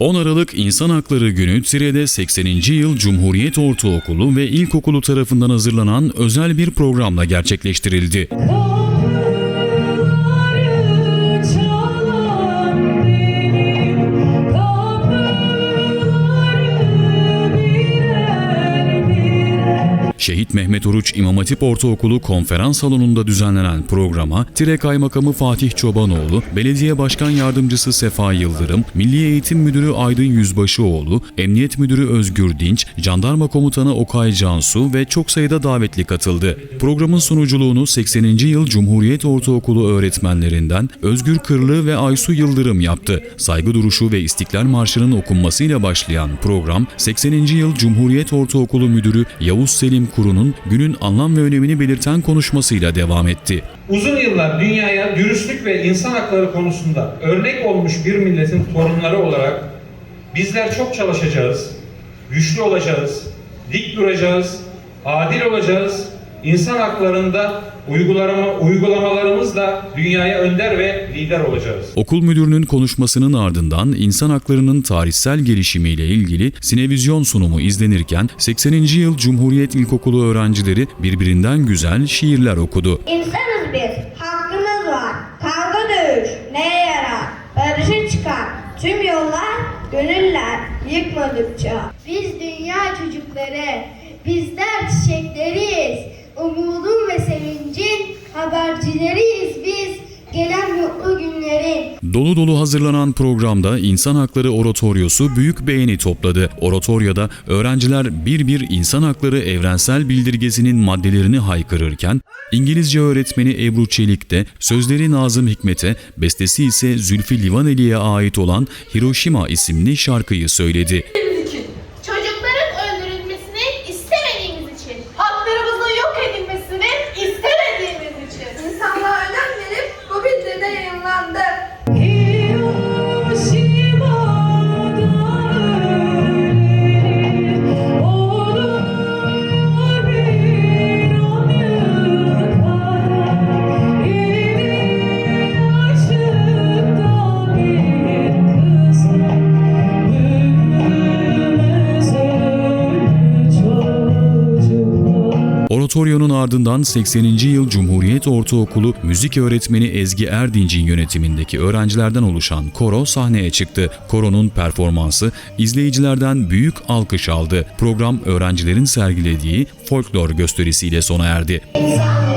10 Aralık İnsan Hakları Günü Tire'de 80. yıl Cumhuriyet Ortaokulu ve İlkokulu tarafından hazırlanan özel bir programla gerçekleştirildi. Şehit Mehmet Oruç İmam Hatip Ortaokulu konferans salonunda düzenlenen programa Tire Kaymakamı Fatih Çobanoğlu, Belediye Başkan Yardımcısı Sefa Yıldırım, Milli Eğitim Müdürü Aydın Yüzbaşıoğlu, Emniyet Müdürü Özgür Dinç, Jandarma Komutanı Okay Cansu ve çok sayıda davetli katıldı. Programın sunuculuğunu 80. yıl Cumhuriyet Ortaokulu öğretmenlerinden Özgür Kırlı ve Aysu Yıldırım yaptı. Saygı duruşu ve İstiklal Marşı'nın okunmasıyla başlayan program 80. yıl Cumhuriyet Ortaokulu Müdürü Yavuz Selim Kuru'nun günün anlam ve önemini belirten konuşmasıyla devam etti. Uzun yıllar dünyaya dürüstlük ve insan hakları konusunda örnek olmuş bir milletin torunları olarak bizler çok çalışacağız, güçlü olacağız, dik duracağız, adil olacağız, insan haklarında uygulama, uygulamalarımızla dünyaya önder ve lider olacağız. Okul müdürünün konuşmasının ardından insan haklarının tarihsel gelişimiyle ilgili sinevizyon sunumu izlenirken 80. yıl Cumhuriyet İlkokulu öğrencileri birbirinden güzel şiirler okudu. İnsanız biz, hakkımız var. Kavga dövüş neye yarar? Barışa çıkar tüm yollar, gönüller yıkmadıkça. Biz dünya çocukları, bizler çiçekleriyiz. Umudun ve sevincin habercileriyiz biz. Gelen mutlu günlerin. Dolu dolu hazırlanan programda İnsan Hakları Oratoryosu büyük beğeni topladı. Oratoryoda öğrenciler bir bir insan hakları evrensel bildirgesinin maddelerini haykırırken, İngilizce öğretmeni Ebru Çelik de sözleri Nazım Hikmet'e, bestesi ise Zülfü Livaneli'ye ait olan Hiroşima isimli şarkıyı söyledi. Çocuklar Oratoryonun ardından 80. yıl Cumhuriyet Ortaokulu müzik öğretmeni Ezgi Erdinç'in yönetimindeki öğrencilerden oluşan koro sahneye çıktı. Koronun performansı izleyicilerden büyük alkış aldı. Program öğrencilerin sergilediği folklor gösterisiyle sona erdi. İnsanlığa